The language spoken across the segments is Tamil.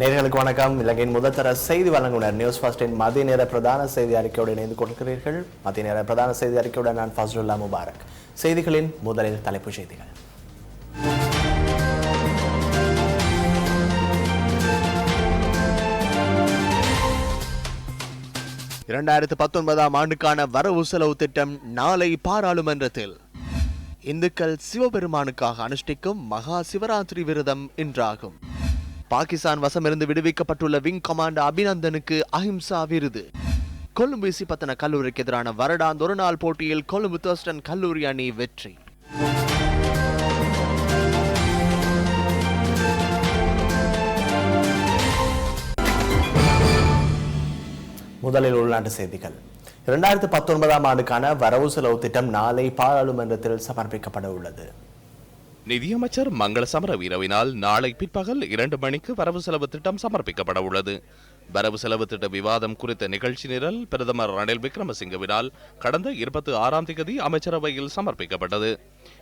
நேர்களுக்கு வணக்கம். இலங்கையின் முதல்தர செய்தி வழங்குனர் நியூஸ் ஃபர்ஸ்டின் மதிய நேர பிரதான செய்தி அறிக்கையோடு இணைந்து கொடுக்கிறீர்கள் மதிய நேர பிரதான செய்தி அறிக்கையுடன் நான் ஃபஸ்ருல்லா முபாரக். செய்திகளின் முதலில் தலைப்புச் செய்திகள். இரண்டாயிரத்து பத்தொன்பதாம் ஆண்டுக்கான வரவு செலவு திட்டம் நாளை பாராளுமன்றத்தில். இந்துக்கள் சிவபெருமானுக்காக அனுஷ்டிக்கும் மகா சிவராத்திரி விரதம் இன்றாகும். பாகிஸ்தான் வசமிருந்து விடுவிக்கப்பட்டுள்ள விங் கமாண்டர் அபிநந்தனுக்கு அஹிம்சா விருது. கொழும்பு இசிப்பத்தன கல்லூரிக்கு எதிரான வருடாந்த ஒரு நாள் போட்டியில் கொழும்பு தர்ஸ்டன் கல்லூரி அணி வெற்றி. முதலில் உள்நாட்டு செய்திகள். இரண்டாயிரத்து பத்தொன்பதாம் ஆண்டுக்கான வரவு செலவு திட்டம் நாளை பாராளுமன்றத்தில் சமர்ப்பிக்கப்பட உள்ளது. நிதியமைச்சர் மங்கள சமர வீரவினால் நாளை பிற்பகல் இரண்டு மணிக்கு வரவு செலவு திட்டம் சமர்ப்பிக்கப்பட உள்ளது. வரவு செலவு திட்ட விவாதம் குறித்த நிகழ்ச்சி நிரல் பிரதமர் ரணில் விக்ரமசிங்கவினால் கடந்த இருபத்தி ஆறாம் தேதி அமைச்சரவையில் சமர்ப்பிக்கப்பட்டது.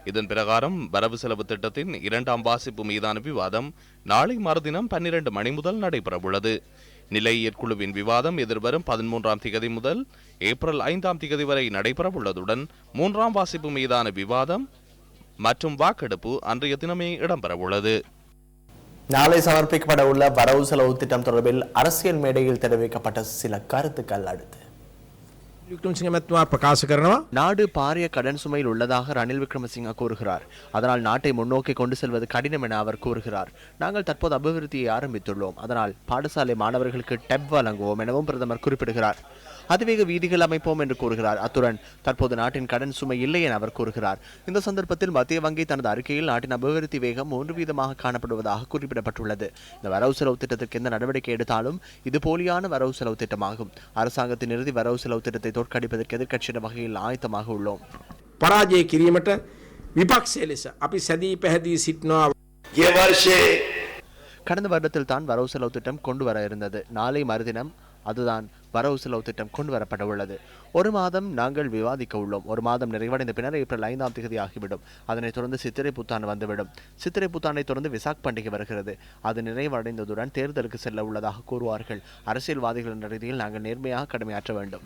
இதன் பிரகாரம் வரவு செலவு திட்டத்தின் இரண்டாம் வாசிப்பு மீதான விவாதம் நாளை மறுதினம் பன்னிரண்டு மணி முதல் நடைபெறவுள்ளது நிலையியற்குழுவின் விவாதம் எதிர்வரும் பதிமூன்றாம் திகதி முதல் ஏப்ரல் ஐந்தாம் திகதி வரை நடைபெறவுள்ளதுடன் மூன்றாம் வாசிப்பு மீதான விவாதம் மற்றும் வாக்கெடுப்பு அன்றைய தினமே இடம்பெறவுள்ளது. நாளை சமர்ப்பிக்கப்பட உள்ள வரவு செலவு திட்டம் தொடர்பில் அரசியல் மேடையில் தெரிவிக்கப்பட்ட சில கருத்துக்கள் அடுத்து. நாடு பாரிய கடன் சுமையில் உள்ளதாக ரணில் விக்ரமசிங்க கூறுகிறார். அதனால் நாட்டை முன்னோக்கி கொண்டு செல்வது கடினம் என அவர் கூறுகிறார். நாங்கள் தற்போது அபிவிருத்தியை ஆரம்பித்துள்ளோம். அதனால் பாடசாலை மாணவர்களுக்கு டெப் வழங்குவோம் எனவும் பிரதமர் குறிப்பிடுகிறார். அதிவேக வீதிகள் அமைப்போம் என்று கூறுகிறார் அத்துடன் தற்போது நாட்டின் கடன் சுமை இல்லை என அவர் கூறுகிறார் இந்த சந்தர்ப்பத்தில் மத்திய வங்கி தனது அறிக்கையில் நாட்டின் அபிவிருத்தி வேகம் மூன்று வீதமாக காணப்படுவதாக குறிப்பிடப்பட்டுள்ளது இந்த வரவு செலவு திட்டத்திற்கு எந்த நடவடிக்கை எடுத்தாலும் இது போலியான வரவு செலவு திட்டமாகும் அரசாங்கத்தின் இறுதி வரவு செலவு திட்டத்தை தோற்கடிப்பதற்கு எதிர்க்கட்சியின வகையில் ஆயத்தமாக உள்ளோம் පරාජය කිරීමට විපක්ෂය ලෙස අපි සැදී පැහැදී සිටිනවා ගිය වර්ෂයේ கடந்த வருடத்தில் தான் வரவு செலவு திட்டம் கொண்டு வர இருந்தது நாளை மறுதினம் அதுதான் வரவு செலவு திட்டம் கொண்டு வரப்பட உள்ளது. ஒரு மாதம் நாங்கள் விவாதிக்க உள்ளோம். ஒரு மாதம் நிறைவடைந்த பின்னர் ஏப்ரல் ஐந்தாம் தேதி ஆகிவிடும். அதனைத் தொடர்ந்து சித்திரை புத்தாண்டு வந்துவிடும். சித்திரை புத்தாண்டை தொடர்ந்து விசாக் பண்டிகை வருகிறது. அது நிறைவடைந்ததுடன் தேர்தலுக்கு செல்ல உள்ளதாக கூறுவார்கள். அரசியல்வாதிகளின் என்ற ரீதியில் நாங்கள் நேர்மையாக கடமையாற்ற வேண்டும்.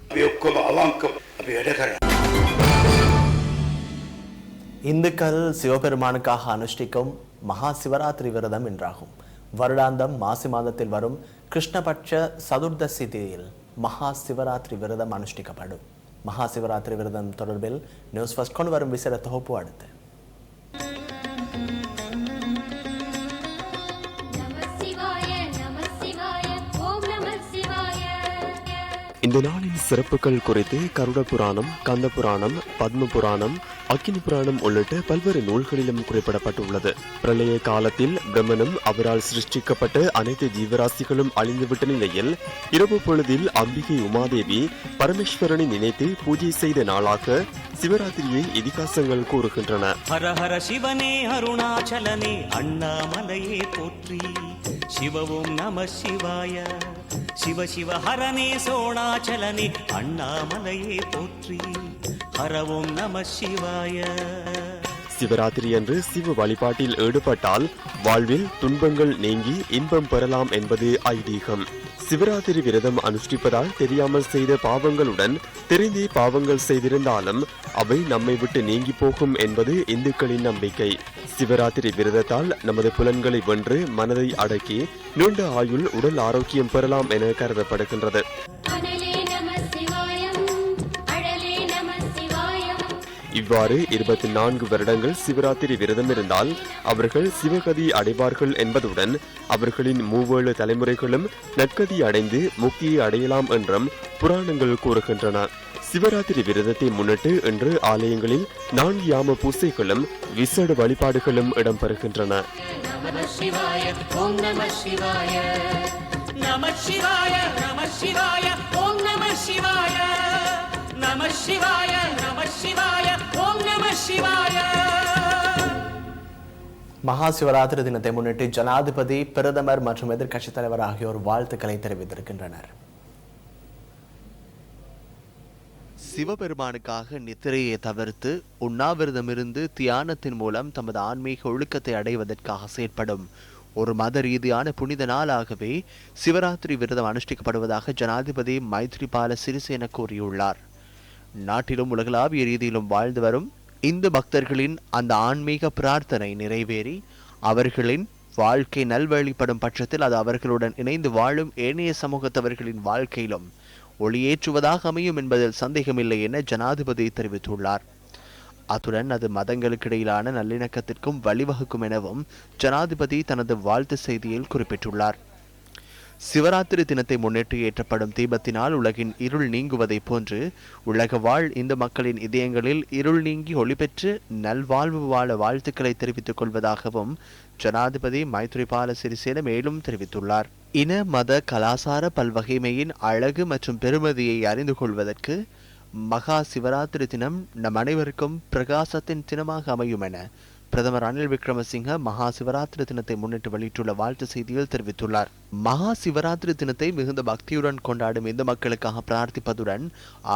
இந்துக்கள் சிவபெருமானுக்காக அனுஷ்டிக்கும் மகா சிவராத்திரி விரதம் என்றாகும் வருடாந்தம் மாசி மாதத்தில் வரும் கிருஷ்ணபட்ச சதுர்தசி தேதியில் மகா சிவராத்திரி விரதம் அனுஷ்டிக்கப்படும். மகா சிவராத்திரி விரதம் தொடர்பில் நியூஸ் ஃபர்ஸ்ட் கொண்டு வரும் விசேட தொகுப்பு அடுத்து. இந்த நாளின் சிறப்புகள் குறித்து கருட புராணம் கந்த புராணம் பத்ம புராணம் அக்கினி புராணம் உள்ளிட்ட பல்வேறு நூல்களிலும் குறிப்பிடப்பட்டுள்ளது. பிரளய காலத்தில் பிரம்மனும் அவரால் சிருஷ்டிக்கப்பட்ட அனைத்து ஜீவராசிகளும் அழிந்துவிட்ட நிலையில் இரவு பொழுதில் அம்பிகை உமாதேவி பரமேஸ்வரனை நினைத்து பூஜை செய்த நாளாக சிவராத்திரியை இதிகாசங்கள் கூறுகின்றன. ஹர ஹர சிவனே அருணாச்சலனே அண்ணாமலையே போற்றி. சிவவும் நம சிவாய. சிவ சிவ ஹரனே சோணாச்சலனே அண்ணாமலையே போற்றி. ஹரவும் நம சிவாய. சிவராத்திரி அன்று சிவ வழிபாட்டில் ஈடுபட்டால் வாழ்வில் துன்பங்கள் நீங்கி இன்பம் பெறலாம் என்பது ஐதீகம். சிவராத்திரி விரதம் அனுஷ்டிப்பதால் தெரியாமல் செய்த பாவங்களுடன் தெரிந்தே பாவங்கள் செய்திருந்தாலும் அவை நம்மை விட்டு நீங்கி போகும் என்பது இந்துக்களின் நம்பிக்கை. சிவராத்திரி விரதத்தால் நமது புலன்களை வென்று மனதை அடக்கி நீண்ட ஆயுள் உடல் ஆரோக்கியம் பெறலாம் என கருதப்படுகின்றது. இவ்வாறு இருபத்தி நான்கு வருடங்கள் சிவராத்திரி விரதம் இருந்தால் அவர்கள் சிவகதி அடைவார்கள் என்பதுடன் அவர்களின் மூவேழு தலைமுறைகளும் நற்கதி அடைந்து முக்தியை அடையலாம் என்றும் புராணங்கள் கூறுகின்றன. சிவராத்திரி விரதத்தை முன்னிட்டு இன்று ஆலயங்களில் நான்கு யாம பூசைகளும் விசேட வழிபாடுகளும் இடம்பெறுகின்றன. நம சிவாய நம சிவாய ஓம் நம சிவாய. சிவாய நம சிவாய ஓம் நம சிவாய மகா சிவராத்திரி தினத்தை முன்னிட்டு ஜனாதிபதி பிரதமர் மற்றும் எதிர்க்கட்சித் தலைவர் ஆகியோர் வாழ்த்துக்களை தெரிவித்திருக்கின்றனர். சிவபெருமானுக்காக நித்திரையை தவிர்த்து உண்ணாவிரதமிருந்து தியானத்தின் மூலம் தமது ஆன்மீக ஒழுக்கத்தை அடைவதற்காக செயற்படும் ஒரு மத ரீதியான புனித நாளாகவே சிவராத்திரி விரதம் அனுஷ்டிக்கப்படுவதாக ஜனாதிபதி மைத்ரிபால சிறிசேன கூறியுள்ளார். நாட்டிலும் உலகளாவிய ரீதியிலும் வாழ்ந்து வரும் இந்து பக்தர்களின் அந்த ஆன்மீக பிரார்த்தனை நிறைவேறி அவர்களின் வாழ்க்கை நல்வழிப்படும் பட்சத்தில் அது அவர்களுடன் இணைந்து வாழும் ஏனைய சமூகத்தவர்களின் வாழ்க்கையிலும் ஒளியேற்றுவதாக அமையும் என்பதில் சந்தேகமில்லை என ஜனாதிபதி தெரிவித்துள்ளார். அத்துடன் அது மதங்களுக்கிடையிலான நல்லிணக்கத்திற்கும் வழிவகுக்கும் எனவும் ஜனாதிபதி தனது வாழ்த்து செய்தியில் குறிப்பிட்டுள்ளார். சிவராத்திரி தினத்தை முன்னிட்டு ஏற்றப்படும் தீபத்தினால் உலகின் இருள் நீங்குவதைப் போன்று உலக வாழ் இந்து மக்களின் இதயங்களில் இருள் நீங்கி ஒளி பெற்று நல்வாழ்வு வாழ வாழ்த்துக்களை தெரிவித்துக் கொள்வதாகவும் ஜனாதிபதி மைத்ரிபால சிறிசேன மேலும் தெரிவித்துள்ளார். இன மத கலாசார பல்வகைமையின் அழகு மற்றும் பெருமதியை அறிந்து கொள்வதற்கு மகா சிவராத்திரி தினம் நம் அனைவருக்கும் பிரகாசத்தின் தினமாக அமையும் என பிரதமர் ரணில் விக்ரமசிங்க மகா சிவராத்திரி தினத்தை முன்னிட்டு வெளியிட்டுள்ள வாழ்த்து செய்தியில் தெரிவித்துள்ளார். மகா சிவராத்திரி தினத்தை மிகுந்த பக்தியுடன் கொண்டாடும் இந்து மக்களுக்காக பிரார்த்திப்பதுடன்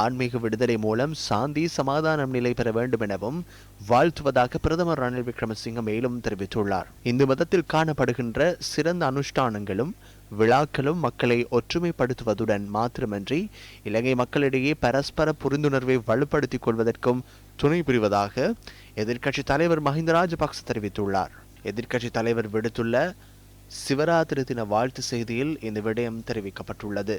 ஆன்மீக விடுதலை மூலம் சாந்தி சமாதானம் நிலை பெற வேண்டும் எனவும் வாழ்த்துவதாக பிரதமர் ரணில் விக்ரமசிங்க மேலும் தெரிவித்துள்ளார். இந்து மதத்தில் காணப்படுகின்ற சிறந்த அனுஷ்டானங்களும் விழாக்களும் மக்களை ஒற்றுமைப்படுத்துவதுடன் மாத்திரமன்றி இலங்கை மக்களிடையே பரஸ்பர புரிந்துணர்வை வலுப்படுத்திக் கொள்வதற்கும் துணை புரிவதாக எதிர்க்கட்சி தலைவர் மஹிந்த ராஜபக்ச தெரிவித்துள்ளார். எதிர்க்கட்சி தலைவர் விடுத்துள்ள சிவராத்திரி தின வாழ்த்து செய்தியில் இந்த விடயம் தெரிவிக்கப்பட்டுள்ளது.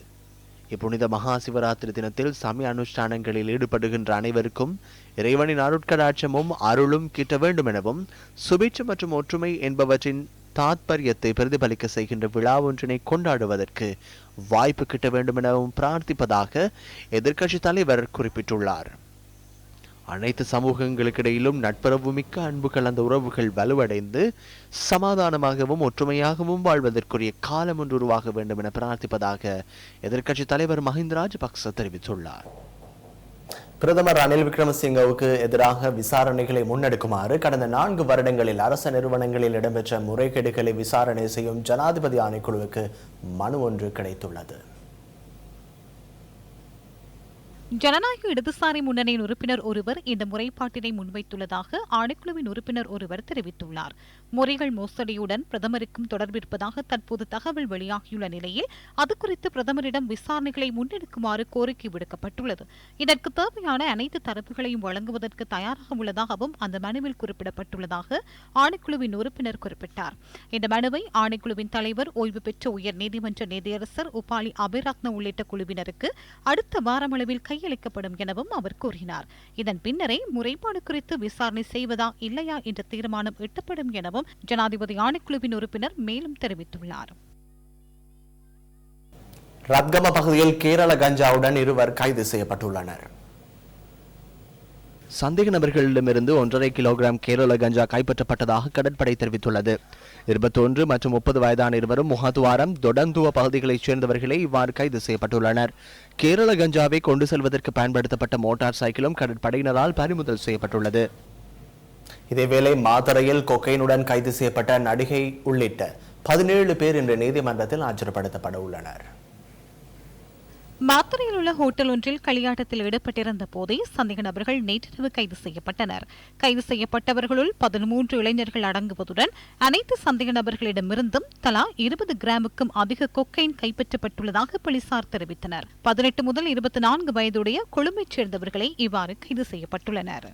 இப்புனித மகா சிவராத்திரி தினத்தில் சமய அனுஷ்டானங்களில் ஈடுபடுகின்ற அனைவருக்கும் இறைவனின் அருட்கடாட்சமும் அருளும் கிட்ட வேண்டும் எனவும் சுபீட்சம் மற்றும் ஒற்றுமை என்பவற்றின் தாத்பரியத்தை பிரதிபலிக்க செய்கின்ற விழா ஒன்றினை கொண்டாடுவதற்கு வாய்ப்பு கிட்ட வேண்டும் எனவும் பிரார்த்திப்பதாக எதிர்க்கட்சி தலைவர் குறிப்பிட்டுள்ளார். அனைத்து சமூகங்களுக்கிடையிலும் நட்புறவு மிக்க அன்பு கலந்த உறவுகள் வலுவடைந்து சமாதானமாகவும் ஒற்றுமையாகவும் வாழ்வதற்குரிய காலம் ஒன்று உருவாக வேண்டும் என பிரார்த்திப்பதாக எதிர்க்கட்சி தலைவர் மஹிந்த ராஜபக்ச தெரிவித்துள்ளார். பிரதமர் ரணில் விக்ரமசிங்கவுக்கு எதிராக விசாரணைகளை முன்னெடுக்குமாறு கடந்த நான்கு வருடங்களில் அரச நிறுவனங்களில் இடம்பெற்ற முறைகேடுகளை விசாரணை செய்யும் ஜனாதிபதி ஆணைக்குழுவுக்கு மனு ஒன்று கிடைத்துள்ளது. ஜனநாயக இடதுசாரி முன்னணியின் உறுப்பினர் ஒருவர் இந்த முறைப்பாட்டினை முன்வைத்துள்ளதாக ஆணைக்குழுவின் உறுப்பினர் ஒருவர் தெரிவித்துள்ளார். முறைகள் மோசடியுடன் பிரதமருக்கும் தொடர்பிருப்பதாக தற்போது தகவல் வெளியாகியுள்ள நிலையில் அது குறித்து பிரதமரிடம் விசாரணைகளை முன்னெடுக்குமாறு கோரிக்கை விடுக்கப்பட்டுள்ளது. இதற்கு தேவையான அனைத்து தரப்புகளையும் வழங்குவதற்கு தயாராக உள்ளதாகவும் அந்த மனுவில் குறிப்பிடப்பட்டுள்ளதாக ஆணைக்குழுவின் உறுப்பினர் குறிப்பிட்டார். இந்த மனுவை ஆணைக்குழுவின் தலைவர் ஓய்வு பெற்ற உயர் நீதிமன்ற நீதியரசர் உபாலி அபிரத்ன உள்ளிட்ட குழுவினருக்கு அடுத்த வாரமளவில் கை கையளிக்கப்படும் எனவும் அவர் கூறினார். இதன் பின்னரே முறைப்பாடு குறித்து விசாரணை செய்வதா இல்லையா என்ற தீர்மானம் எட்டப்படும் எனவும் ஜனாதிபதி ஆணைக்குழுவின் உறுப்பினர் மேலும் தெரிவித்துள்ளார். ரத்கம பகுதியில் கேரள கஞ்சாவுடன் இருவர் கைது செய்யப்பட்டுள்ளனர். சந்தேக நபர்களிடமிருந்து ஒன்றரை கிலோகிராம் கேரள கஞ்சா கைப்பற்றப்பட்டதாக கடற்படை தெரிவித்துள்ளது. இருபத்தொன்று மற்றும் முப்பது வயதான இருவரும் முகத்துவாரம் தொடந்துவ பகுதிகளைச் சேர்ந்தவர்களே இவ்வாறு கைது செய்யப்பட்டுள்ளனர். கேரள கஞ்சாவை கொண்டு செல்வதற்கு பயன்படுத்தப்பட்ட மோட்டார் சைக்கிளும் கடற்படையினரால் பறிமுதல் செய்யப்பட்டுள்ளது. இதேவேளை மாத்தறையில் கொக்கைனுடன் கைது செய்யப்பட்ட நடிகை உள்ளிட்ட பதினேழு பேர் இன்று நீதிமன்றத்தில் ஆஜர்படுத்தப்பட உள்ளனர். மாத்தறையில் உள்ள ஹோட்டல் ஒன்றில் களியாட்டத்தில் ஈடுபட்டிருந்த போதே சந்தேக நபர்கள் நேற்றிரவு கைது செய்யப்பட்டனர். கைது செய்யப்பட்டவர்களுள் பதிமூன்று இளைஞர்கள் அடங்குவதுடன் அனைத்து சந்தேக நபர்களிடமிருந்தும் தலா இருபது கிராமுக்கும் அதிக கொக்கைன் கைப்பற்றப்பட்டுள்ளதாக போலீசார் தெரிவித்தனர். பதினெட்டு முதல் இருபத்தி நான்கு வயதுடைய கொழும்பைச் சேர்ந்தவர்களே இவ்வாறு கைது செய்யப்பட்டுள்ளனர்.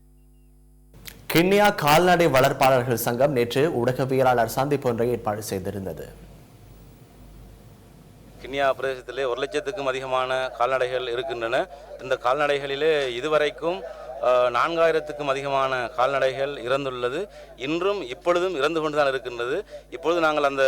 கிண்ணியா கால்நடை வளர்ப்பாளர்கள் சங்கம் நேற்று ஊடகவியலாளர் சந்திப்பு ஒன்றை ஏற்பாடு செய்திருந்தது. கிண்ணியா பிரதேசத்திலே ஒரு லட்சத்துக்கும் அதிகமான கால்நடைகள் இருக்கின்றன. இந்த கால்நடைகளிலே இதுவரைக்கும் நான்காயிரத்துக்கும் அதிகமான கால்நடைகள் இறந்துள்ளது. இன்றும் இப்பொழுதும் இறந்து கொண்டு தான் இருக்கின்றது. இப்பொழுது நாங்கள் அந்த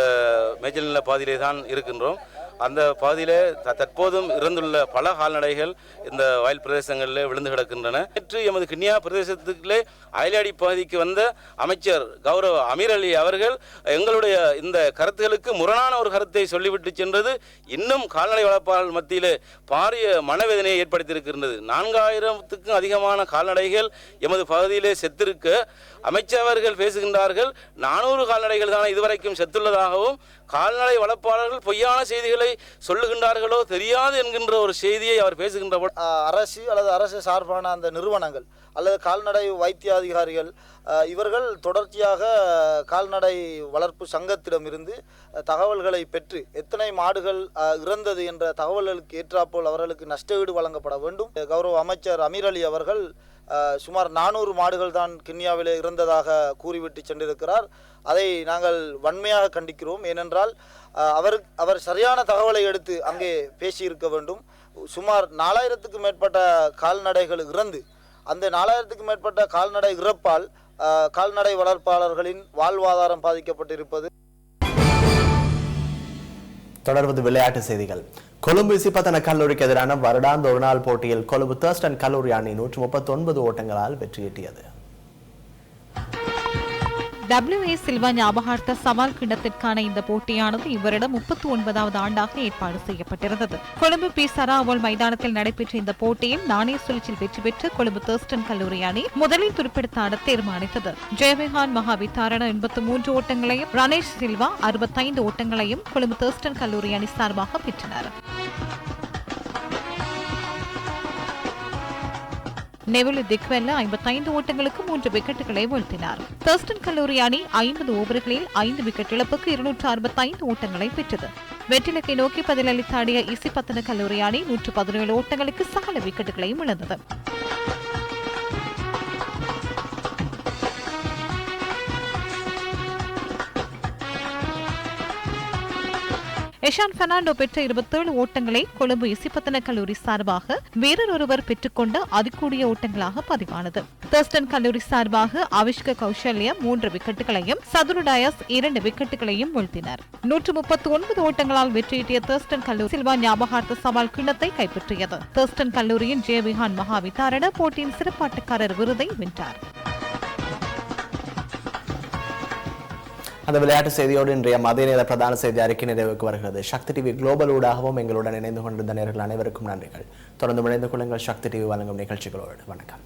மேய்ச்சல் நில பாதியிலே தான் இருக்கின்றோம். அந்த பாதியிலே த- தற்போதும் இறந்துள்ள பல கால்நடைகள் இந்த வயல் பிரதேசங்களில் விழுந்து கிடக்கின்றன. நேற்று எமது கிண்ணியா பிரதேசத்துக்குள்ளே அயலாடி பகுதிக்கு வந்த அமைச்சர் கௌரவ அமீர் அலி அவர்கள் எங்களுடைய இந்த கருத்துகளுக்கு முரணான ஒரு கருத்தை சொல்லிவிட்டு சென்றது. இன்னும் கால்நடை வளர்ப்பாளர் மத்தியிலே பாரிய மனவேதனையை ஏற்படுத்தியிருக்கின்றது. நான்காயிரத்துக்கும் அதிகமான கால் கால்நடைகள் எமது பகுதியிலே செத்திருக்க. அமைச்சரவர்கள் பேசுகின்றார்கள் நானூறு கால்நடைகள் தான் இதுவரைக்கும் செத்துள்ளதாகவும் கால்நடை வளர்ப்பாளர்கள் பொய்யான செய்திகளை சொல்லுகின்றார்களோ தெரியாது என்கின்ற ஒரு செய்தியை அவர் பேசுகின்ற அரசு அல்லது அரசு சார்பான அந்த நிறுவனங்கள் அல்லது கால்நடை வைத்திய அதிகாரிகள் இவர்கள் தொடர்ச்சியாக கால்நடை வளர்ப்பு சங்கத்திடமிருந்து தகவல்களை பெற்று எத்தனை மாடுகள் இறந்தது என்ற தகவல்களுக்கு ஏற்றாப்போல் அவர்களுக்கு நஷ்டஈடு வழங்கப்பட வேண்டும். கௌரவ அமைச்சர் அமீர் அலி அவர்கள் சுமார் நானூறு மாடுகள் தான் கிண்ணியாவில் இருந்ததாக கூறிவிட்டு சென்றிருக்கிறார். அதை நாங்கள் வன்மையாக கண்டிக்கிறோம். ஏனென்றால் அவர் அவர் சரியான தகவலை எடுத்து அங்கே பேசியிருக்க வேண்டும். சுமார் நாலாயிரத்துக்கு மேற்பட்ட கால்நடைகள் இறந்து அந்த நாலாயிரத்துக்கு மேற்பட்ட கால்நடை இறப்பால் கால்நடை வளர்ப்பாளர்களின் வாழ்வாதாரம் பாதிக்கப்பட்டிருப்பது தொடர்வது விளையாட்டு செய்திகள். கொழும்பு இசிப்பத்தன கல்லூரிக்கு எதிரான வருடாந்த ஒருநாள் போட்டியில் கொழும்பு தர்ஸ்டன் கல்லூரி அணி நூற்று முப்பத்தி ஒன்பது ஓட்டங்களால் வெற்றியீட்டியது டபிள்யூ ஏ சில்வா ஞாபகார்த்த சவால் கிண்ணத்திற்கான இந்த போட்டியானது இவரிடம் முப்பத்தி ஒன்பதாவது ஆண்டாக ஏற்பாடு செய்யப்பட்டிருந்தது. கொழும்பு பி சராவோல் மைதானத்தில் நடைபெற்ற இந்த போட்டியில் நாணய சுழற்சியில் வெற்றி பெற்று கொழும்பு தேர்ஸ்டன் கல்லூரி அணி முதலில் துருப்பிடித்த ஆட தீர்மானித்தது. ஜெயவிஹான் மகாவித்தாரண எண்பத்தி மூன்று ஓட்டங்களையும் ரணேஷ் சில்வா அறுபத்தைந்து ஓட்டங்களையும் கொழும்பு தேர்ஸ்டன் கல்லூரி அணி சார்பாக பெற்றனர். நெவிலு திக்வெல்ல ஐம்பத்தைந்து ஓட்டங்களுக்கு மூன்று விக்கெட்டுகளை வீழ்த்தினார். தர்ஸ்டன் கல்லூரி அணி ஐம்பது ஓவர்களில் ஐந்து விக்கெட் இழப்புக்கு இருநூற்று அறுபத்தைந்து ஓட்டங்களை பெற்றது. வெற்றிலக்கை நோக்கி பதிலளித்தாடிய இசிப்பத்தன கல்லூரி அணி நூற்று பதினேழு ஓட்டங்களுக்கு சகல விக்கெட்டுகளையும் இழந்தது. எஷான் பெர்னாண்டோ பெற்ற இருபத்தேழு ஓட்டங்களை கொழும்பு இசிப்பத்தன கல்லூரி சார்பாக வேறொருவர் பெற்றுக்கொண்ட அதிகூடிய ஓட்டங்களாக பதிவானது. தர்ஸ்டன் கல்லூரி சார்பாக அவிஷ்க கௌசல்யா மூன்று விக்கெட்டுகளையும் சதுருடாயஸ் இரண்டு விக்கெட்டுகளையும் வீழ்த்தினர். நூற்று முப்பத்தி ஒன்பது ஓட்டங்களால் வெற்றியீட்டிய தர்ஸ்டன் கல்லூரி சில்வா ஞாபகார்த்த சவால் கிண்ணத்தை கைப்பற்றியது. தர்ஸ்டன் கல்லூரியின் ஜேவிஹான் மகாவிதாரண போட்டியின் சிறப்பாட்டக்காரர் விருதை வென்றார். அந்த விளையாட்டு செய்தியோடு இன்றைய மதிய நேர பிரதான செய்தி அறிக்கை நிறைவுக்கு வருகிறது. சக்தி டிவி குளோபல் ஊடாகவும் எங்களுடன் இணைந்து கொண்டிருந்த நேர்கள் அனைவருக்கும் நன்றிகள். தொடர்ந்து இணைந்து கொள்ளுங்கள். சக்தி டிவி வழங்கும் நிகழ்ச்சிகளோடு. வணக்கம்.